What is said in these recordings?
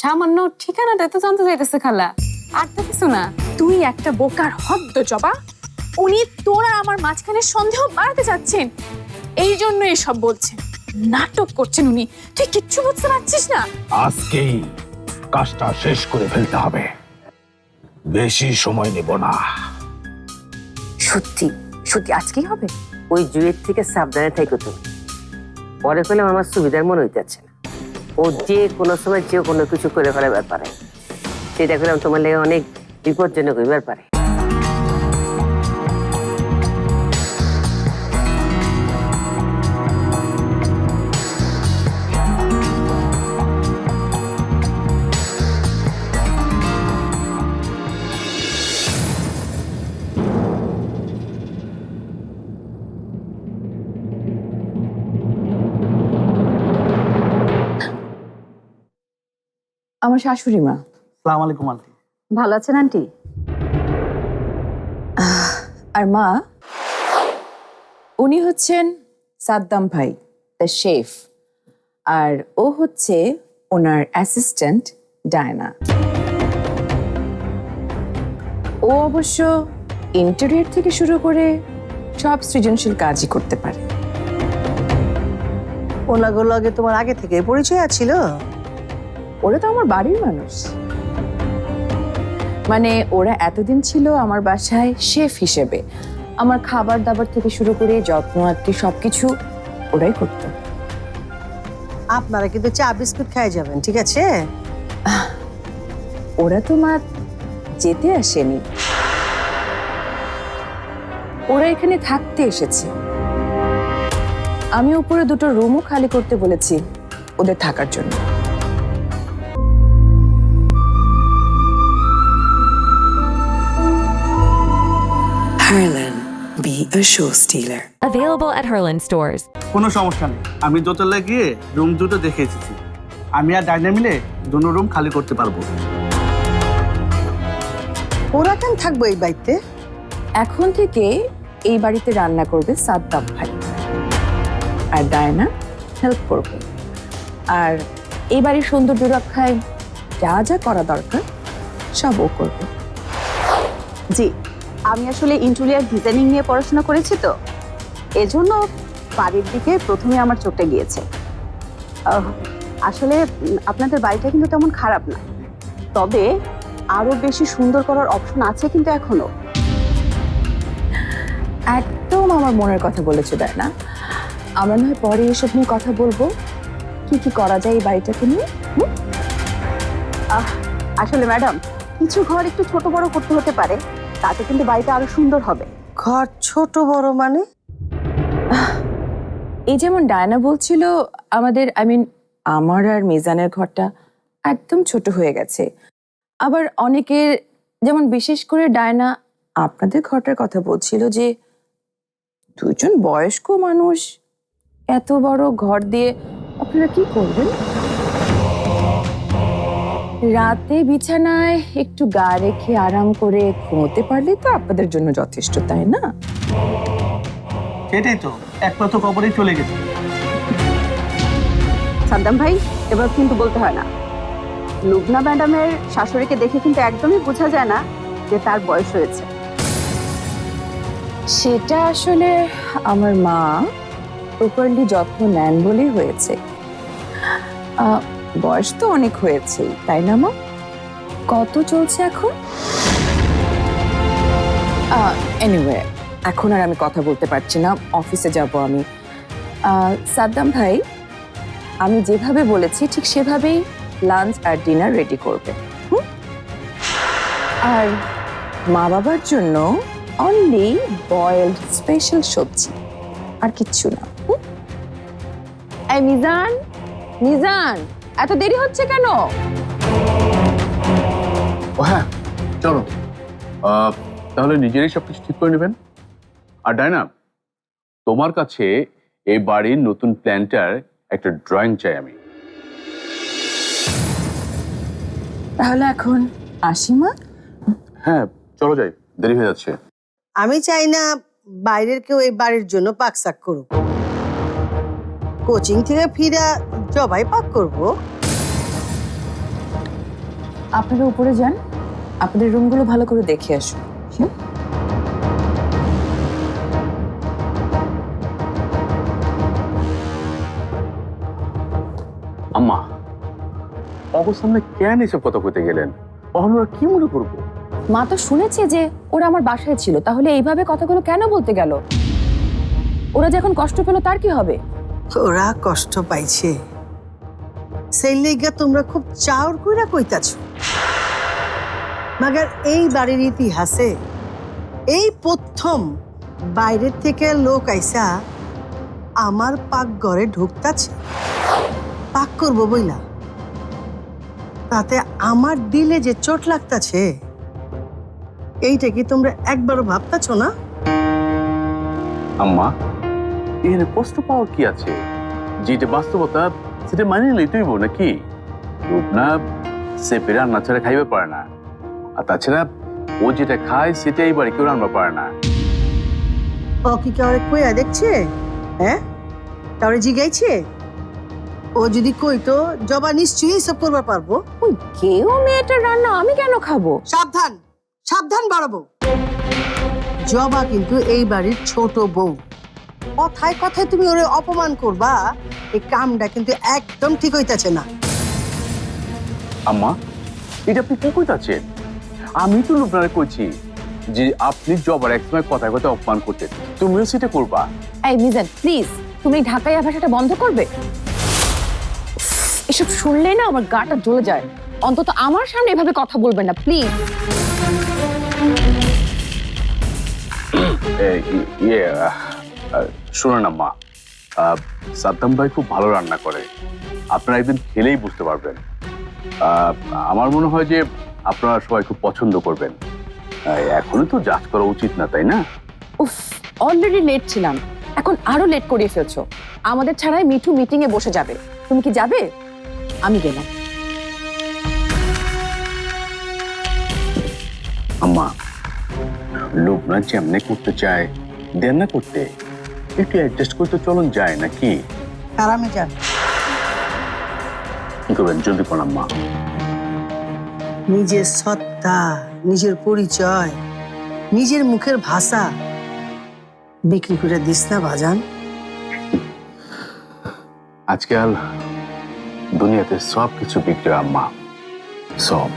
সামান্য ঠিকানাটা তো জানতে চাইতেছে খালা। আর তো কিছু না তুই একটা বোকার হদ্দ জবা উনি তোর আর আমার মাঝখানে সন্দেহ বাড়াতে যাচ্ছেন এই জন্য এসব বলছেন। নাটক করছেন উনি। তুই কিচ্ছু বুঝতে পারছিস না? আজকেই কাজটা শেষ করে ফেলতে হবে। বেশি সময় নেব না। সত্যি সত্যি আজকেই হবে? ওই জুয়ের থেকে সাবধানে থাকো তুমি পরে পেলাম আমার সুবিধার মনে হইতেছে না। ও যে কোনো সময় যে কোনো কিছু করে ফেলার ব্যাপারে। সেটা করে তোমার লেগে অনেক বিপজ্জনক হইবার পারে। আমার শাশুড়ি মা। সালাম আলাইকুম আন্টি। ভালো আছেন আন্টি? আর মা? উনি হচ্ছেন সাদ্দাম ভাই দ্য শেফ আর ও হচ্ছে ওনার অ্যাসিস্ট্যান্ট ডায়না। ও অবশ্য ইন্টেরিয়র থেকে শুরু করে সব সৃজনশীল কাজই করতে পারে। ওনাগুলো আগে তোমার আগে থেকে পরিচয় ছিল? ওরা তো আমার বাড়ির মানুষ। মানে ওরা এতদিন ছিল আমার বাসায় শেফ হিসেবে। আমার খাবার দাবার থেকে শুরু করে যত্ন আত্মি সবকিছু ওরাই করতো। আপনারা কিন্তু চা বিস্কুট খাই যাবেন ঠিক আছে? ওরা তো মা যেতে আসেনি। ওরা এখানে থাকতে এসেছে। আমি উপরে দুটো রুমও খালি করতে বলেছি ওদের থাকার জন্য। Harlan, be a show stealer. Available at Herland stores. কোনো সমস্যা নেই। আমি দোতলায় গিয়ে রুম দুটো দেখে এসেছি আমি আর ডাইনা মিলে দুটো রুম খালি করতে পারব। ওরা কেন থাকব এই বাড়িতে? এখন থেকে এই বাড়িতে রান্না করবে সাদ্দাম ভাই। আর ডায়না হেল্প করবে। আর এই বাড়ির সৌন্দর্য রক্ষায় যা যা করা দরকার সব ও করবে। জি আমি আসলে ইন্টেরিয়ার ডিজাইনিং নিয়ে পড়াশোনা করেছি তো। এজন্য বাড়ির দিকে প্রথমে আমার চোখটা গিয়েছে। আহ, আসলে আপনাদের বাড়িটা কিন্তু তেমন খারাপ না। তবে আরও বেশি সুন্দর করার অপশন আছে কিন্তু এখনও। একদম আমার মনের কথা বলেছে না আমরা নয় পরে এসব নিয়ে কথা বলব। কি কি করা যায় এই বাড়িটাকে নিয়ে? আসলে ম্যাডাম কিছু ঘর একটু ছোট বড় করতে হতে পারে। তাতে কিন্তু বাড়িটা আরও সুন্দর হবে। ঘর ছোট বড় মানে? এই যেমন ডায়না বলছিল আমাদের আই মিন আমার আর মিজানের ঘরটা একদম ছোট হয়ে গেছে। আবার অনেকের যেমন বিশেষ করে ডায়না আপনাদের ঘরটার কথা বলছিল যে দুজন বয়স্ক মানুষ এত বড় ঘর দিয়ে আপনারা কি করবেন? রাতে বিছানায় একটু গা রেখে আরাম করে ঘুমোতে পারলে তো আপনাদের জন্য যথেষ্ট তাই না? সেটাই তো এক তো কবরেই চলে গেছে। সাদ্দাম ভাই এবার কিন্তু বলতে হয় না। লুবনা ম্যাডামের শাশুড়িকে দেখে কিন্তু একদমই বোঝা যায় না যে তার বয়স হয়েছে। সেটা আসলে আমার মা প্রপারলি যত্ন নেন বলেই হয়েছে। বয়স তো অনেক হয়েছে তাই না মা? কত চলছে এখন? এনিওয়ে এখন আর আমি কথা বলতে পারছি না, অফিসে যাব আমি। সাদ্দাম ভাই, আমি যেভাবে বলেছি ঠিক সেভাবেই লাঞ্চ আর ডিনার রেডি করবে? আর মা বাবার জন্য অনলি বয়েলড স্পেশাল সবজি, আর কিচ্ছু না। মিজান মিজান! এত দেরি হচ্ছে কেন? ও হ্যাঁ চলো। আহ, তাহলে নিজেরই সবকিছু ঠিক করে নেবেন। আর ডায়না তোমার কাছে এই বাড়ির নতুন প্ল্যানটার একটা ড্রয়িং চাই আমি। তাহলে এখন আসি মা? হ্যাঁ চলো যাই দেরি হয়ে যাচ্ছে। আমি চাই না বাইরের কেউ এই বাড়ির জন্য পাক শাক করুক। কোচিং থেকে ফিরা জবাই পাক করব। আপনারা উপরে যান আপনাদের রুমগুলো ভালো করে দেখে আসুন। হুম? আম্মা অবশ্য সামনে কেন এসব কথা কইতে গেলেন? আমরা কি মনে করব? মা তো শুনেছে যে ওরা আমার বাসায় ছিল তাহলে এইভাবে কথাগুলো কেন বলতে গেল? ওরা যখন কষ্ট পেল তার কি হবে? ওরা কষ্ট পাইছে। সেই লেগা তোমরা খুব চাওর কইরা কইতাছ। মাগার এই বাড়ির ইতিহাসে এই প্রথম বাইরের থেকে লোক আইসা আমার পাক ঘরে ঢুকতাছে। পাক করব বইলা। তাতে আমার দিলে যে চোট লাগতাছে, এইটা কি তোমরা একবারও ভাবতাছ না? আম্মা, এখানে কষ্ট পাওয়ার কি আছে? যেটা বাস্তবতা সেটা মানে নিলেই তুইব নাকি? রূপনা সে পেরে রান্না ছাড়া খাইবে পারে না। আর তাছাড়া ও যেটা খায় সেটা এই বাড়ি কেউ রান্না পারে না। ও কি কাউরে কইয়া দেখছে? হ্যাঁ? কাউরে জিগাইছে? ও যদি কইতো জবা নিশ্চয়ই সব করবার পারব। ওই কেউ মেয়েটার রান্না আমি কেন খাব? সাবধান সাবধান বাড়াবো। জবা কিন্তু এই বাড়ির ছোট বউ। কথায় কথায় তুমি ওরে অপমান করবা। এই কামটা কিন্তু একদম ঠিক হইতাছে না। আম্মা এটা আপনি কি কইতাছেন? আমি তো রূপনারে কইছি যে আপনি জবার একসময় কথায় কথায় অপমান করতেন। তুমিও সেটা করবা। এই মিজান প্লিজ তুমি এই ঢাকাইয়া ভাষাটা বন্ধ করবে? এসব শুনলে না আমার গাটা জ্বলে যায়। অন্তত আমার সামনে এভাবে কথা বলবেন না প্লিজ এ, ই- ইয়ে সাদ্দাম ভাই খুব ভালো রান্না করে। আপনারা একদিন খেলেই বুঝতে পারবেন। আমার মনে হয় যে আপনারা সবাই খুব পছন্দ করবেন। আহ, এখনই তো যাচ করা উচিত না তাই না? উফ অলরেডি লেট ছিলাম। এখন আরও লেট করিয়ে ফেলছো। আমাদের ছাড়াই মিঠু মিটিং এ বসে যাবে। তুমি কি যাবে? আমি গেলাম। আম্মা লোকরা যেমনে করতে চায় দেন না করতে। একটু অ্যাডজাস্ট করতে চলন যায় নাকি? আরামে যান। কি করবেন? জলদি আম্মা। নিজের সত্তা নিজের পরিচয় নিজের মুখের ভাষা বিক্রি করে দিস না বাজান। আজকাল দুনিয়াতে সব কিছু বিক্রি আম্মা। সব।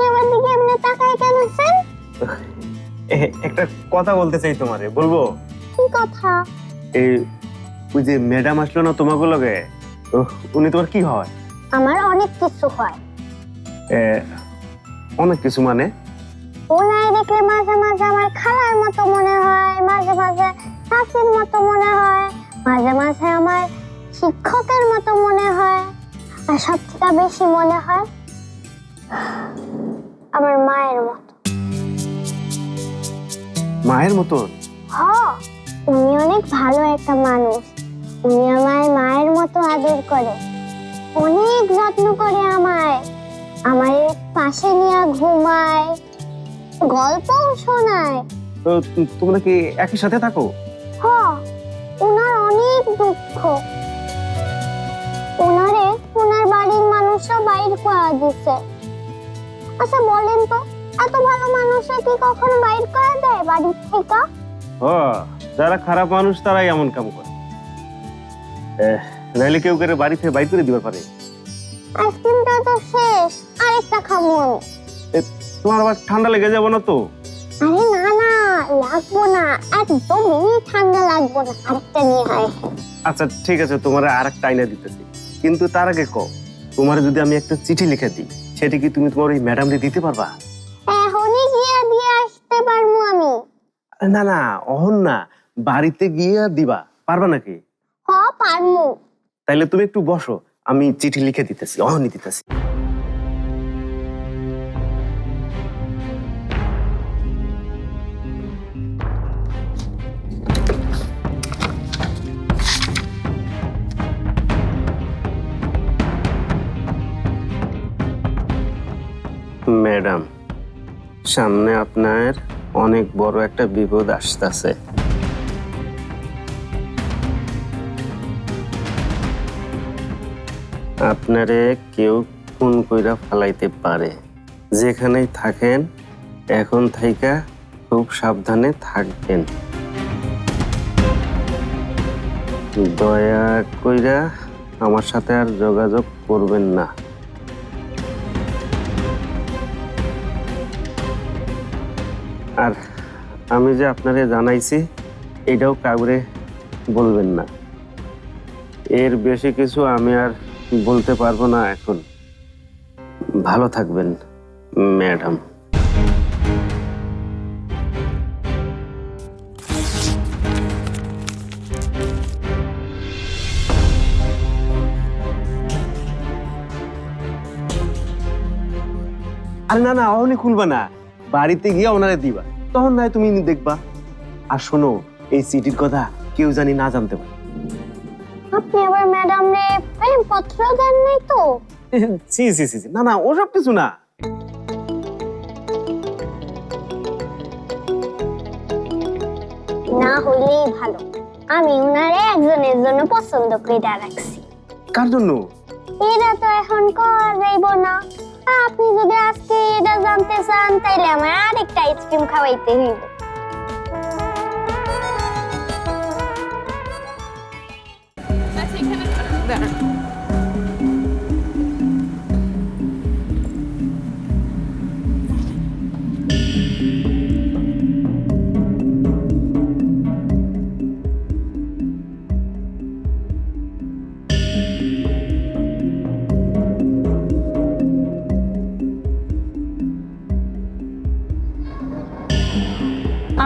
আপনি আমার দিকে এমনি তাকায় কেন স্যার একটা কথা বলতে চাই তোমারে বলব? কি কথা? এই ওই যে ম্যাডাম আসলো না তোমাকে লগে? উনি তোমার কি হয়? আমার অনেক কিছু হয়। অনেক কিছু মানে? ওনায় দেখলে মাঝে মাঝে আমার খালার মতো মনে হয় মাঝে মাঝে শাশুর মতো মনে হয় মাঝে মাঝে আমার শিক্ষকের মতো মনে হয় আর সব থেকে বেশি মনে হয় আমার মায়ের মতো। মায়ের মতন হ উনি অনেক ভালো একটা মানুষ। উনি আমার মায়ের মতো আদর করে। অনেক যত্ন করে আমায়। আমার পাশে নিয়ে ঘুমায় গল্পও শোনায়। তো তোমরা কি একই সাথে থাকো? হ ওনার অনেক দুঃখ। ওনারে ওনার বাড়ির মানুষরা বাইর করা দিছে। আচ্ছা বলেন তো এত ভালো মানুষরা কি কখনো বাইর করা দেয় বাড়ির থেকে? হ যারা খারাপ মানুষ তারাই এমন কাম করে। নাইলে কেউ করে বাড়ি থেকে বাইর করে দিতে পারে। আইসক্রিমটা তো শেষ আরেকটা খাব তোমার আবার ঠান্ডা লেগে যাব না তো? আরে না না লাগবো না একদমই ঠান্ডা লাগবো না আরেকটা নিয়ে হয়। আচ্ছা ঠিক আছে তোমার আর একটা আইনা দিতেছি। কিন্তু তার আগে কো তোমার যদি আমি একটা চিঠি লিখে দিই সেটা কি তুমি তোমার ওই ম্যাডামকে দিতে পারবা? এখনই গিয়ে দিয়ে আসতে পারব আমি। না না অহন না বাড়িতে গিয়ে দিবা। পারবা নাকি? হ পারমু তাইলে তুমি একটু বসো আমি চিঠি লিখে দিতেছি অহনই দিতেছি। ম্যাডাম, সামনে আপনার অনেক বড় একটা বিপদ আসতেছে। আপনারে কেউ খুন কইরা ফালাইতে পারে। যেখানেই থাকেন, এখন থাইকা খুব সাবধানে থাকবেন। দয়া কইরা আমার সাথে আর যোগাযোগ করবেন না। আর আমি যে আপনারে জানাইছি, এটাও কাউরে বলবেন না। এর বেশি কিছু আমি আর বলতে পারব না এখন। ভালো থাকবেন, ম্যাডাম। আরে না না, অহনি খুলবা না। বাড়িতে গিয়ে ওনারে দিবা। তখন নয় তুমি দেখবা। আর শোনো এই সিটির কথা কেউ জানি না জানতে পারে। আপনি আবার ম্যাডাম রে প্রেম পত্র দেন নাই তো? সি সি সি না না ওসব কিছু না। না হইলেই ভালো। আমি উনারে একজনের জন্য পছন্দ করে রাখছি। কার জন্য? এটা তো এখন করাইব না। আপনি যদি আজকে এটা জানতে চান তাইলে আমার আরেকটা আইসক্রিম খাওয়াইতে হইব।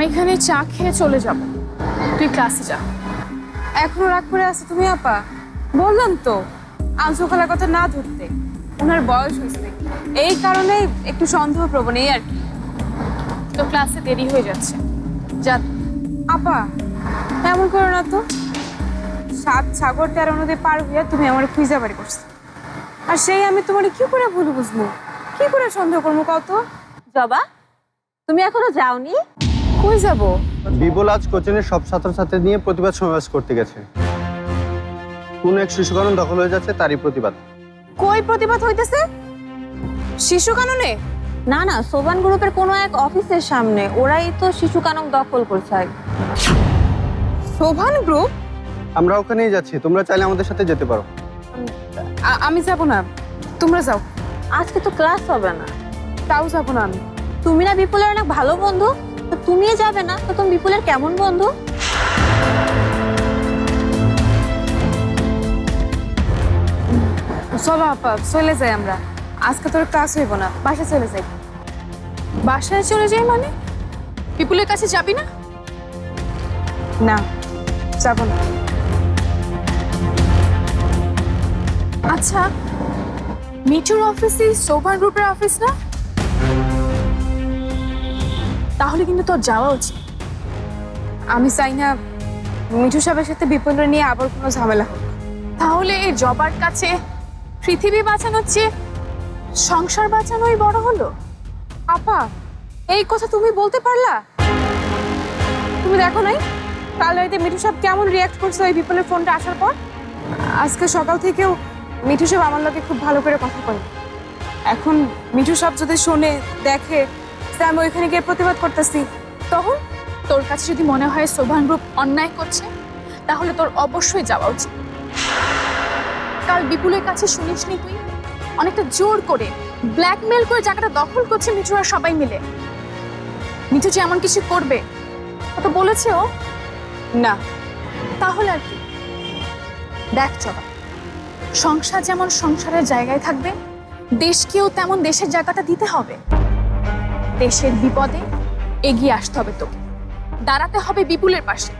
আমি এখানে চা খেয়ে চলে যাব। তুই ক্লাসে যা। এখনও রাগ করে আছো তুমি আপা? বললাম তো খালার কথা না ধরতে। ওনার বয়স হয়েছে। এই কারণে একটু সন্দেহ প্রবণ এই আর কি। তো ক্লাসে দেরি হয়ে যাচ্ছে। যা। আপা এমন করো না তো। সাত সাগর তেরো নদী পার হইয়া তুমি আমার খুঁজে বাড়ি করছ। আর সেই আমি তোমার কি করে ভুল বুঝব? কি করে সন্দেহ করব কত জবা তুমি এখনও যাওনি? কই যাব? বিপুল আজ কোচিংয়ের সব ছাত্রছাত্রী নিয়ে প্রতিবাদ সমাবেশ করতে গেছে। কোন এক শিশু কানন দখল হয়ে যাচ্ছে তারই প্রতিবাদ। কই প্রতিবাদ হইতেছে? শিশু কাননে না না সোবান গ্রুপের কোনো এক অফিসের সামনে ওরাই তো শিশু কানক দখল করছে। শোভান গ্রুপ? আমরা ওখানেই যাচ্ছি তোমরা চাইলে আমাদের সাথে যেতে পারো। আমি যাব না তোমরা যাও। আজকে তো ক্লাস হবে না। তাও যাব না আমি। তুমি না বিপুলের অনেক ভালো বন্ধু? তুমি যাবে না? তো তুমি বিপুলের কেমন বন্ধু? চলো আপা, চলে যাই আমরা। আজকে তোর ক্লাস হইব না, বাসায় চলে যাই। বাসায় চলে যাই মানে? পিপুলের কাছে যাবি না? না, যাব না। আচ্ছা মিঠুর অফিসে সোভান গ্রুপের অফিস না? তাহলে কিন্তু তোর যাওয়া উচিত। আমি চাই না মিঠু সাহেবের সাথে বিপুলের নিয়ে আবার কোনো ঝামেলা হোক। তাহলে এই জবার কাছে পৃথিবী বাঁচানোর চেয়ে সংসার বাঁচানোই বড় হলো? আপা, এই কথা তুমি বলতে পারলা? তুমি দেখো নাই? কাল রাইতে মিঠু সাহেব কেমন রিয়াক্ট করছে ওই বিপুলের ফোনটা আসার পর? আজকে সকাল থেকেও মিঠু সাহেব আমার লোকে খুব ভালো করে কথা বলে। এখন মিঠু সাহেব যদি শোনে, দেখে যে আমি ওইখানে গিয়ে প্রতিবাদ করতেছি। তখন তোর কাছে যদি মনে হয় সোভান গ্রুপ অন্যায় করছে, তাহলে তোর অবশ্যই যাওয়া উচিত। কাল বিপুলের কাছে শুনিসনি তুই? অনেকটা জোর করে ব্ল্যাকমেল করে জায়গাটা দখল করছে মিঠুরা সবাই মিলে। মিঠু যে এমন কিছু করবে তো বলেছে ও। না, তাহলে আর কি? দেখ চবা সংসার যেমন সংসারের জায়গায় থাকবে, দেশকেও তেমন দেশের জায়গাটা দিতে হবে। দেশের বিপদে এগিয়ে আসতে হবে তোকে। দাঁড়াতে হবে বিপুলের পাশে।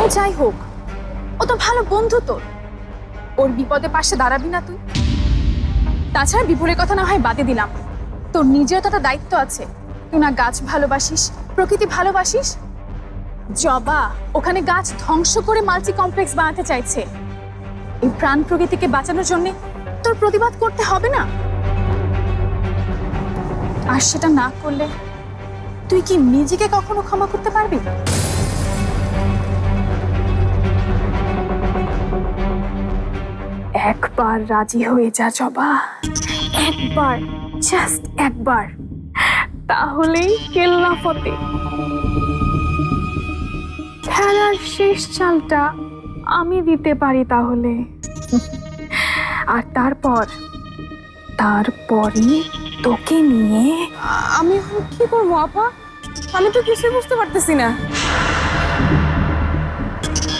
ও যাই হোক, ও তো ভালো বন্ধু তোর। ওর বিপদে পাশে দাঁড়াবি না তুই। তাছাড়া বিপুলের কথা না হয় বাদে দিলাম। তোর নিজেও তো একটা দায়িত্ব আছে। তুই না গাছ ভালোবাসিস, প্রকৃতি ভালোবাসিস? জবা ওখানে গাছ ধ্বংস করে মাল্টি কমপ্লেক্স বানাতে চাইছে। এই প্রাণ প্রকৃতিকে বাঁচানোর জন্য তোর প্রতিবাদ করতে হবে না? আর সেটা না করলে তুই কি নিজেকে কখনো ক্ষমা করতে পারবি? একবার রাজি হয়ে যা, জবা। একবার জাস্ট একবার। তাহলেই কেল্লা ফতে। খেলার শেষ চালটা আমি দিতে পারি তাহলে। আর তারপর তারপরই তোকে নিয়ে আমি এখন কি করব আপা? আমি তো কিছুই বুঝতে পারতেছি না।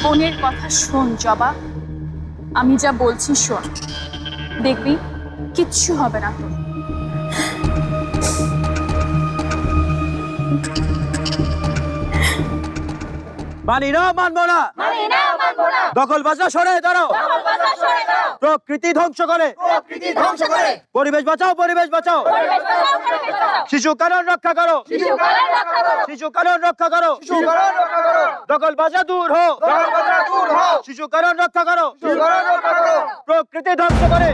বোনের কথা শোন জবা। আমি যা বলছি শোন। দেখবি কিচ্ছু হবে না তোর। মানি না মানবো না। দখল বাজা সরে দাঁড়াও। প্রকৃতি ধ্বংস করে। পরিবেশ বাঁচাও পরিবেশ বাঁচাও। শিশু কারণ রক্ষা করো। শিশু কারণ রক্ষা করো। দখল বাজা দূর হো শিশু কারণ রক্ষা করো। প্রকৃতি ধ্বংস করে।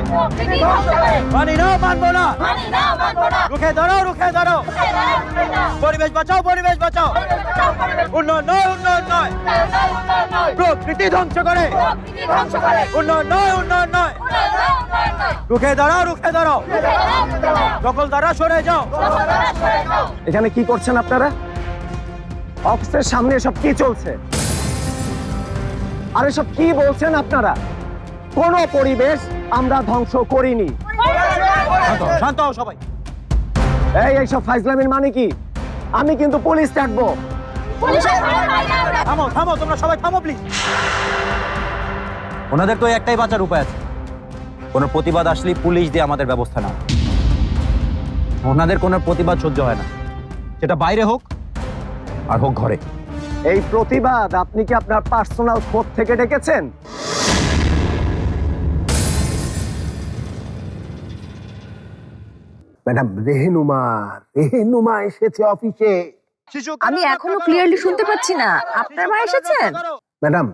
মানি না মানবো না। রুখে দাঁড়াও রুখে দাঁড়াও। পরিবেশ বাঁচাও পরিবেশ বাঁচাও। উন্নয়ন নয় উন্নয়ন। নয়। প্রকৃতি ধ্বংস করে। উন্নয়ন নয় উন্নয়ন নয়। রুখে দাঁড়াও রুখে দাঁড়াও। দখল দ্বারা সরে যাও। এখানে কি করছেন আপনারা? অফিসের সামনে এসব কি চলছে? আর এসব কি বলছেন আপনারা? কোন পরিবেশ আমরা ধ্বংস করিনি। শান্ত সবাই। এই এইসব ফাইজলামির মানে কি? আমি কিন্তু পুলিশ ডাকবো থামো থামো তোমরা সবাই থামো প্লিজ ওনাদের তো একটাই বাঁচার উপায় আছে। কোনো প্রতিবাদ আসলেই পুলিশ দিয়ে আমাদের ব্যবস্থা না ওনাদের কোনো প্রতিবাদ সহ্য হয় না। সেটা বাইরে হোক আর হোক ঘরে। এই প্রতিবাদ আপনি কি আপনার পার্সোনাল খোঁজ থেকে ডেকেছেন? ম্যাডাম রেহেনুমা রেহেনুমা এসেছে অফিসে। আমি এখনও ক্লিয়ারলি শুনতে পাচ্ছি না। আপনার মা এসেছেন? ম্যাডাম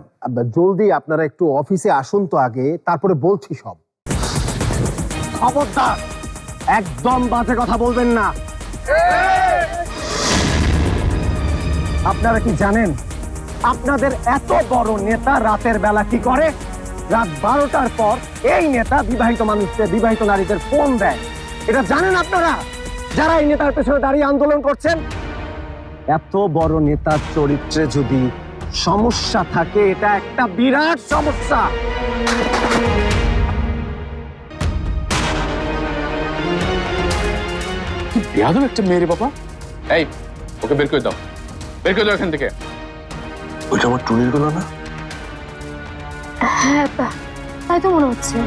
জলদি আপনারা একটু অফিসে আসুন তো আগে তারপরে বলছি সব। খবরদার একদম বাজে কথা বলবেন না। আপনারা কি জানেন আপনাদের এত বড় নেতা রাতের বেলা কি করে? রাত বারোটার পর এই নেতা বিবাহিত মানুষদের বিবাহিত নারীদের ফোন দেয়। এটা জানেন আপনারা? যারা এই নেতার পেছনে দাঁড়িয়ে আন্দোলন করছেন এত বড় নেতার চরিত্রে যদি সমস্যা থাকে এটা একটা বিরাট সমস্যা। বেয়াদব একটা মেয়ে বাবা। এই ওকে বের করে দাও। বের করে দাও এখান থেকে। ওইটা আমার টুনির গলা না? হ্যাঁ তাই তো মনে হচ্ছে।